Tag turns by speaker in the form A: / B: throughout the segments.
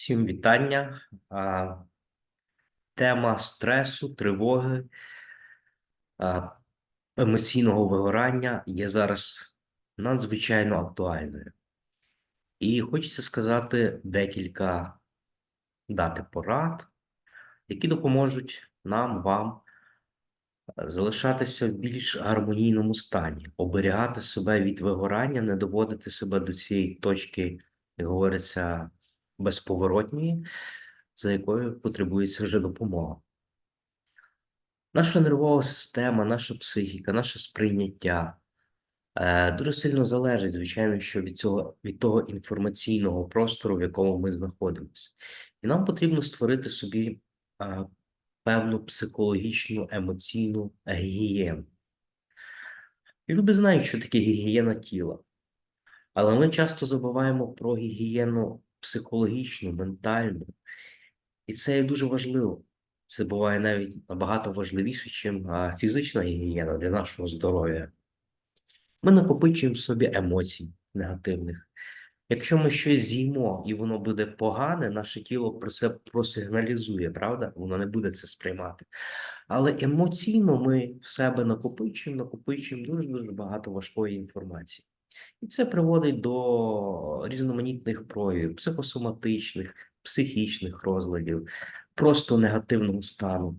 A: Всім вітання. Тема стресу, тривоги, емоційного вигорання є зараз надзвичайно актуальною. І хочеться сказати декілька дати порад, які допоможуть нам, вам е, залишатися в більш гармонійному стані, оберігати себе від вигорання, не доводити себе до цієї точки, як говориться, безповоротньої, за якою потребується вже допомога. Наша нервова система, наша психіка, наше сприйняття е, дуже сильно залежить, звичайно, що від цього від того інформаційного простору, в якому ми знаходимося. І нам потрібно створити собі е, певну психологічну, емоційну гігієну. Люди знають, що таке гігієна тіла. Але ми часто забуваємо про гігієну психологічну, ментальну. І це є дуже важливо. Це буває навіть набагато важливіше, ніж фізична гігієна для нашого здоров'я. Ми накопичуємо в собі емоцій негативних. Якщо ми щось з'їмо і воно буде погане, наше тіло про це просигналізує, правда? Воно не буде це сприймати. Але емоційно ми в себе накопичуємо, накопичуємо дуже-дуже багато важкої інформації. І це приводить до різноманітних проявів, психосоматичних, психічних розладів, просто негативного стану.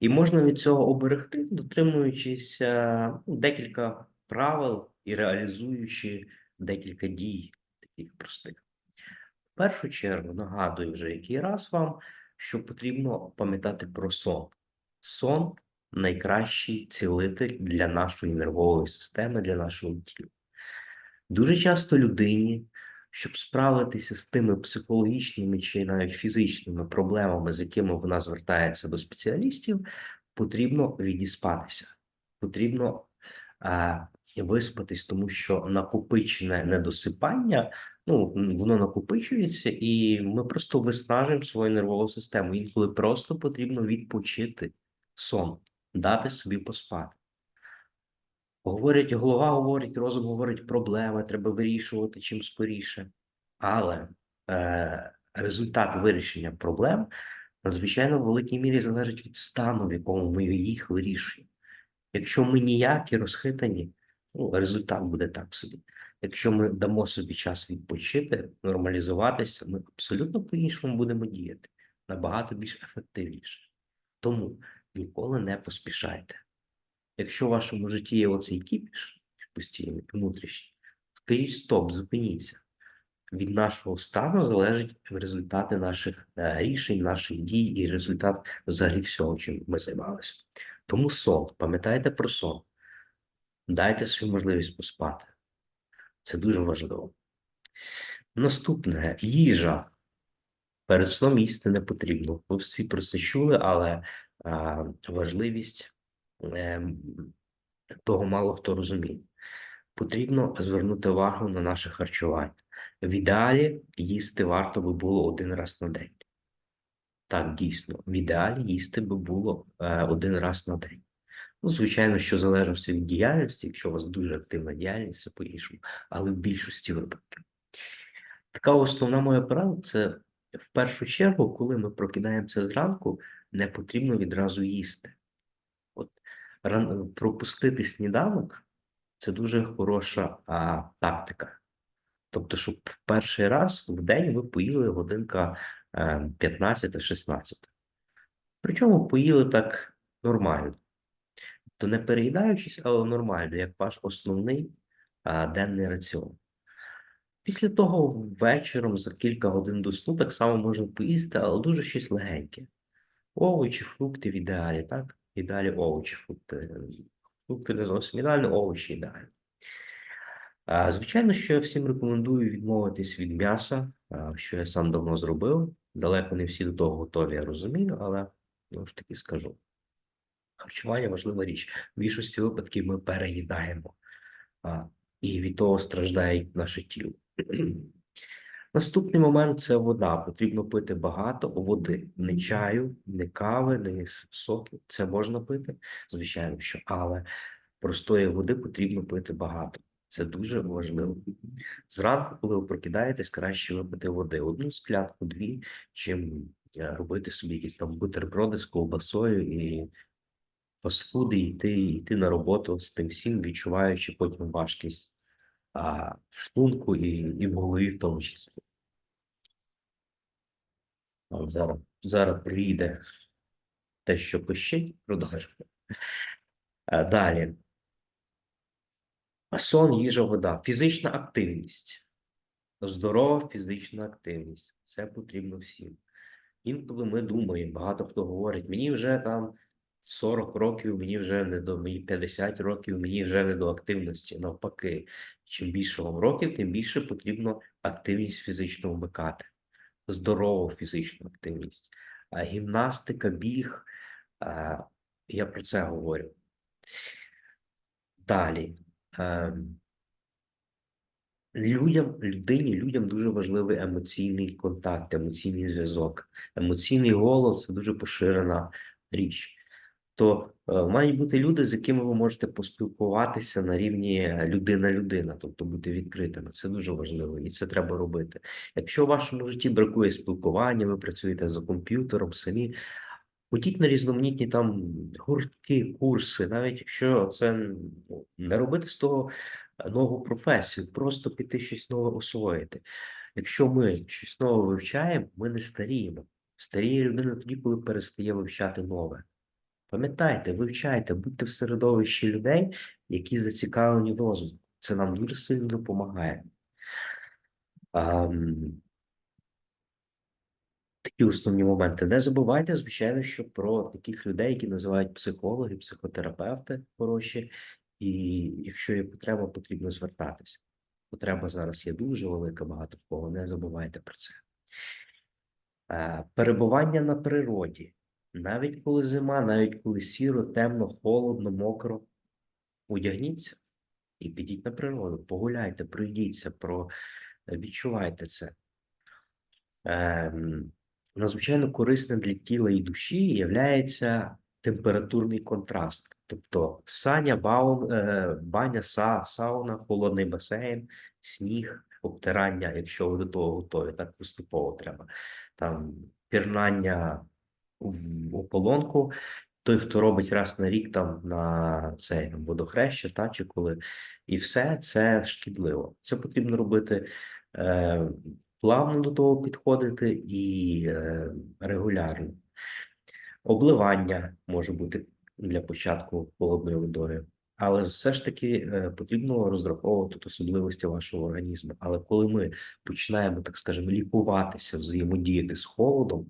A: І можна від цього оберегти, дотримуючись е, декілька правил і реалізуючи декілька дій, таких простих. В першу чергу нагадую вже який раз вам, що потрібно пам'ятати про сон. Сон найкращий цілитель для нашої нервової системи, для нашого тіла. Дуже часто людині, щоб справитися з тими психологічними чи навіть фізичними проблемами, з якими вона звертається до спеціалістів, потрібно відіспатися, потрібно а, виспатись, тому що накопичене недосипання, ну воно накопичується, і ми просто виснажуємо свою нервову систему. Інколи просто потрібно відпочити сон, дати собі поспати. Говорять, голова говорить, розум говорить, проблеми треба вирішувати чим скоріше. Але е, результат вирішення проблем надзвичайно в великій мірі залежить від стану, в якому ми їх вирішуємо. Якщо ми ніякі розхитані, ну, результат буде так собі. Якщо ми дамо собі час відпочити, нормалізуватися, ми абсолютно по-іншому будемо діяти, набагато більш ефективніше. Тому ніколи не поспішайте. Якщо в вашому житті є оцей кіпіш постійний, внутрішній, скажіть стоп, зупиніться. Від нашого стану залежать результати наших е, рішень, наших дій і результат взагалі всього, чим ми займалися. Тому сон, пам'ятайте про сон. Дайте собі можливість поспати. Це дуже важливо. Наступне їжа. Перед сном їсти не потрібно. Ви всі про це чули, але а, важливість Ем, того мало хто розуміє. Потрібно звернути увагу на наше харчування. В ідеалі їсти варто би було один раз на день. Так, дійсно, в ідеалі їсти би було е, один раз на день. Ну, звичайно, що залежить від діяльності, якщо у вас дуже активна діяльність, це по-іншому, але в більшості випадків. Така основна моя порада це в першу чергу, коли ми прокидаємося зранку, не потрібно відразу їсти. Пропустити сніданок це дуже хороша а, тактика. Тобто, щоб в перший раз в день ви поїли годинка 15-16. Причому поїли так нормально. То не переїдаючись, але нормально, як ваш основний а, денний раціон. Після того вечором за кілька годин до сну так само можна поїсти, але дуже щось легеньке. Овочі, фрукти в ідеалі, так? І далі овочі, фрукти. Не зовсім ідеально, овочі ідеально. Звичайно, що я всім рекомендую відмовитись від м'яса, що я сам давно зробив. Далеко не всі до того готові, я розумію, але знову ж таки скажу. Харчування важлива річ. В більшості випадків ми переїдаємо, і від того страждає наше тіло. Наступний момент це вода. Потрібно пити багато води, не чаю, не кави, не соки. Це можна пити, звичайно, що, але простої води потрібно пити багато. Це дуже важливо. Зранку, коли ви прокидаєтесь, краще випити води. Одну склянку, дві, чим е, робити собі якісь там бутерброди з ковбасою і фастфуди, йти, йти на роботу з тим всім, відчуваючи потім важкість а, в шлунку і, і в голові в тому числі. А зараз, зараз прийде те, що пищить, продовжуємо. Е, Далі. Сон, їжа, вода. Фізична активність. Здорова фізична активність. Це потрібно всім. Інколи ми думаємо, багато хто говорить, мені вже там 40 років, мені вже не до мені 50 років, мені вже не до активності. Навпаки, чим більше вам років, тим більше потрібно активність фізично вмикати. Здорову фізичну активність. А гімнастика, біг, а, я про це говорю. Далі. Ем, Людям, людині, людям дуже важливий емоційний контакт, емоційний зв'язок. Емоційний голос це дуже поширена річ. То е, мають бути люди, з якими ви можете поспілкуватися на рівні людина-людина, тобто бути відкритими. Це дуже важливо, і це треба робити. Якщо в вашому житті бракує спілкування, ви працюєте за комп'ютером самі, ходіть на різноманітні там гуртки, курси, навіть якщо це ну, не робити з того нову професію, просто піти щось нове освоїти. Якщо ми щось нове вивчаємо, ми не старіємо. Старіє людина тоді, коли перестає вивчати нове. Пам'ятайте, вивчайте, будьте в середовищі людей, які зацікавлені в розвитку. Це нам дуже сильно допомагає. Такі основні моменти. Не забувайте, звичайно, що про таких людей, які називають психологи, психотерапевти хороші, і якщо є потреба, потрібно звертатися. Потреба зараз є дуже велика, багато в кого. Не забувайте про це. Е, Перебування на природі. Навіть коли зима, навіть коли сіро, темно, холодно, мокро, одягніться і підіть на природу, погуляйте, пройдіться, про... відчувайте це. Ем, надзвичайно корисне для тіла і душі є температурний контраст. Тобто саня, баун, е, баня, са, сауна, холодний басейн, сніг, обтирання, якщо ви до того готові, так поступово треба. Там пірнання в ополонку. Той, хто робить раз на рік там на цей водохреща, та чи коли, і все це шкідливо. Це потрібно робити е, плавно до того підходити і е, регулярно. Обливання може бути для початку холодною водою, але все ж таки е, потрібно розраховувати особливості вашого організму. Але коли ми починаємо, так скажемо, лікуватися, взаємодіяти з холодом,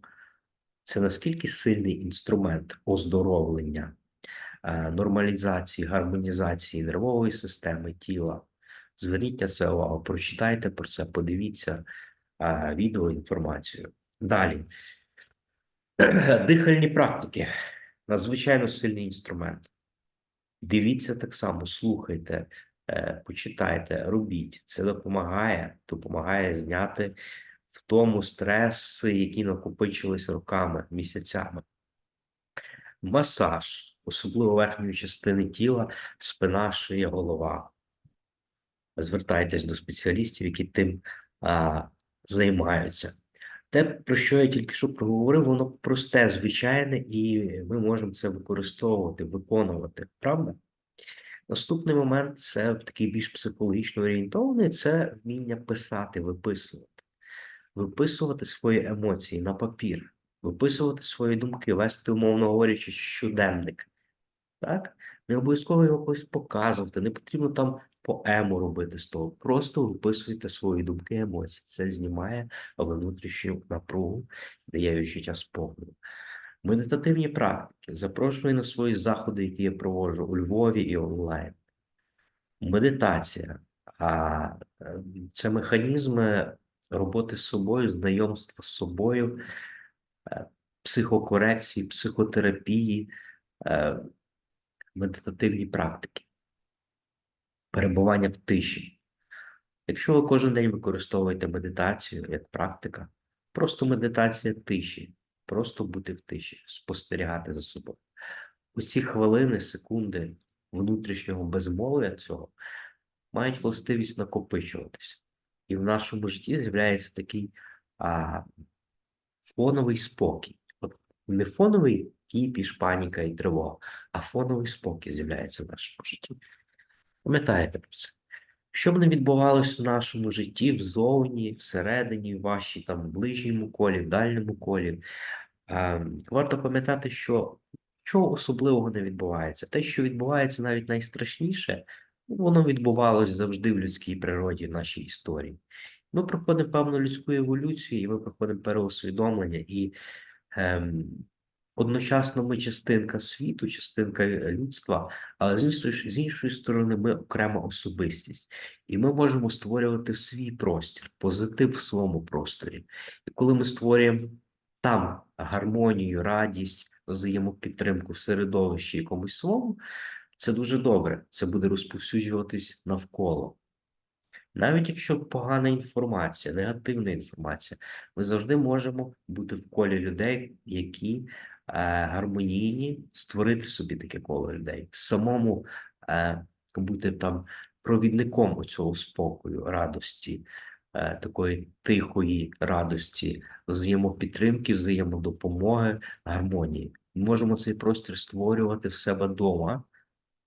A: це наскільки сильний інструмент оздоровлення, е, нормалізації, гармонізації нервової системи тіла. Зверніть на це увагу, прочитайте про це, подивіться відео, інформацію. Далі. Дихальні практики надзвичайно сильний інструмент. Дивіться так само, слухайте, е, почитайте, робіть. Це допомагає, допомагає зняти в тому стреси, які накопичились роками, місяцями. Масаж, особливо верхньої частини тіла, спина, шия, голова. Звертайтесь до спеціалістів, які тим а, займаються. Те, про що я тільки що проговорив, воно просте, звичайне, і ми можемо це використовувати, виконувати, правда? Наступний момент це такий більш психологічно орієнтований, це вміння писати, виписувати, виписувати свої емоції на папір, виписувати свої думки, вести, умовно говорячи, щоденник. Так? Не обов'язково його когось показувати, не потрібно там поему робити з того. Просто виписуйте свої думки, емоції. Це знімає внутрішню напругу, дає відчуття спокою. Медитативні практики. Запрошую на свої заходи, які я проводжу у Львові і онлайн. Медитація. А е, це механізми роботи з собою, знайомства з собою, е, психокорекції, психотерапії, е, медитативні практики перебування в тиші. Якщо ви кожен день використовуєте медитацію як практика, просто медитація тиші, просто бути в тиші, спостерігати за собою. Оці хвилини, секунди внутрішнього безмов'я цього мають властивість накопичуватися. І в нашому житті з'являється такий а, фоновий спокій. От не фоновий кіпіш, паніка і тривога, а фоновий спокій з'являється в нашому житті. Пам'ятаєте про це? Що б не відбувалося в нашому житті, взовні, всередині, в вашій там ближньому колі, в дальньому колі, е, варто пам'ятати, що нічого особливого не відбувається. Те, що відбувається навіть найстрашніше, воно відбувалося завжди в людській природі, в нашій історії. Ми проходимо певну людську еволюцію, і ми проходимо переосвідомлення, і ем, одночасно ми частинка світу, частинка е, людства, але з іншої, з іншої сторони, ми окрема особистість, і ми можемо створювати свій простір, позитив в своєму просторі. І коли ми створюємо там гармонію, радість, взаємопідтримку в середовищі якомусь своєму, це дуже добре. Це буде розповсюджуватись навколо. Навіть якщо погана інформація, негативна інформація, ми завжди можемо бути в колі людей, які е, гармонійні, створити собі таке коло людей, самому е, бути там провідником цього спокою, радості, е, такої тихої радості, взаємопідтримки, взаємодопомоги, гармонії. Ми можемо цей простір створювати в себе вдома,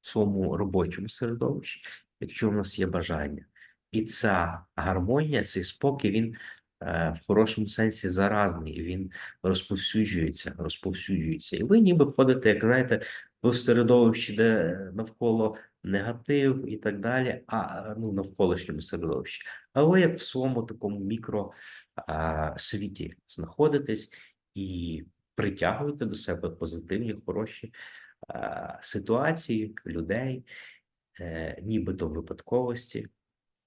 A: своєму робочому середовищі, якщо в нас є бажання. І ця гармонія, цей спокій, він е, в хорошому сенсі заразний, він розповсюджується, розповсюджується. І ви ніби ходите, як знаєте, в середовищі, де навколо негатив і так далі, а ну, навколишньому середовищі. А ви як в своєму такому мікро а, світі знаходитесь і притягуєте до себе позитивні, хороші ситуації, людей, е, нібито випадковості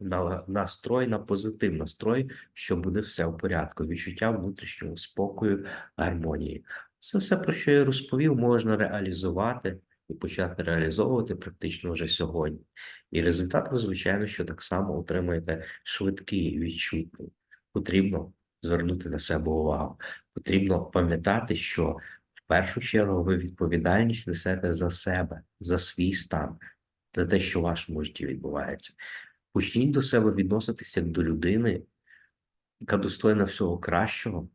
A: на настрой на позитив, настрой, що буде все в порядку, відчуття внутрішнього спокою, гармонії. Це все, про що я розповів, можна реалізувати і почати реалізовувати практично вже сьогодні. І результат ви, звичайно, що так само отримаєте швидкий, відчутний. Потрібно звернути на себе увагу. Потрібно пам'ятати, що першу чергу ви відповідальність несете за себе, за свій стан, за те, що в вашому житті відбувається. Почніть до себе відноситися як до людини, яка достойна всього кращого,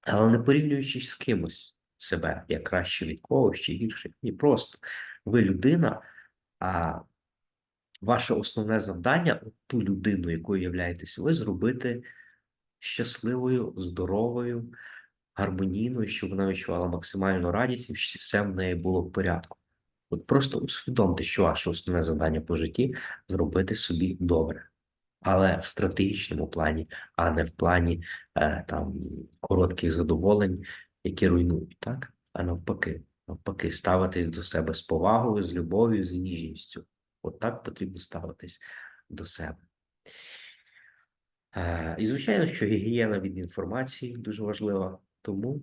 A: але не порівнюючись з кимось себе, як краще від когось чи гірше. Ні, просто ви людина, а ваше основне завдання ту людину, якою являєтесь ви, зробити щасливою, здоровою, гармонійною, щоб вона відчувала максимальну радість і все в неї було в порядку. От просто усвідомте, що ваше основне завдання по житті зробити собі добре, але в стратегічному плані, а не в плані е, там коротких задоволень, які руйнують, так? А навпаки, навпаки, ставитись до себе з повагою, з любов'ю, з ніжністю. От так потрібно ставитись до себе. Е, і, звичайно, що гігієна від інформації дуже важлива. Тому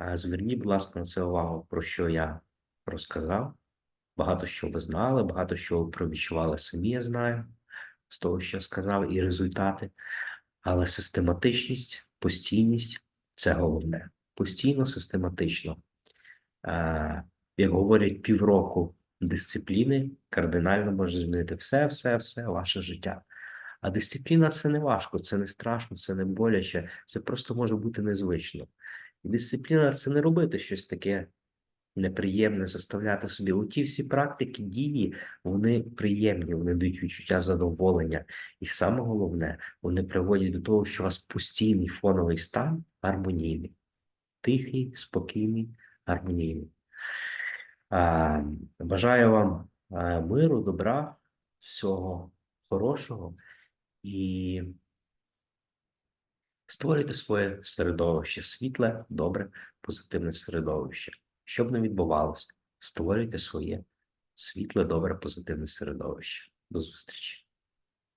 A: е, зверніть, будь ласка, на це увагу, про що я розказав. Багато що ви знали, багато що провідчували самі, я знаю, з того, що я сказав, і результати. Але систематичність, постійність це головне. Постійно, систематично. Е, Як говорять, півроку дисципліни кардинально може змінити все, все, все ваше життя. А дисципліна це не важко, це не страшно, це не боляче, це просто може бути незвично. І дисципліна це не робити щось таке неприємне, заставляти собі. У ті всі практики дії, вони приємні, вони дають відчуття задоволення. І саме головне, вони приводять до того, що у вас постійний фоновий стан гармонійний, тихий, спокійний, гармонійний. Бажаю вам а, миру, добра, всього хорошого і створюйте своє середовище світле, добре, позитивне середовище. Що б не відбувалося, створюйте своє світле, добре, позитивне середовище. До зустрічі!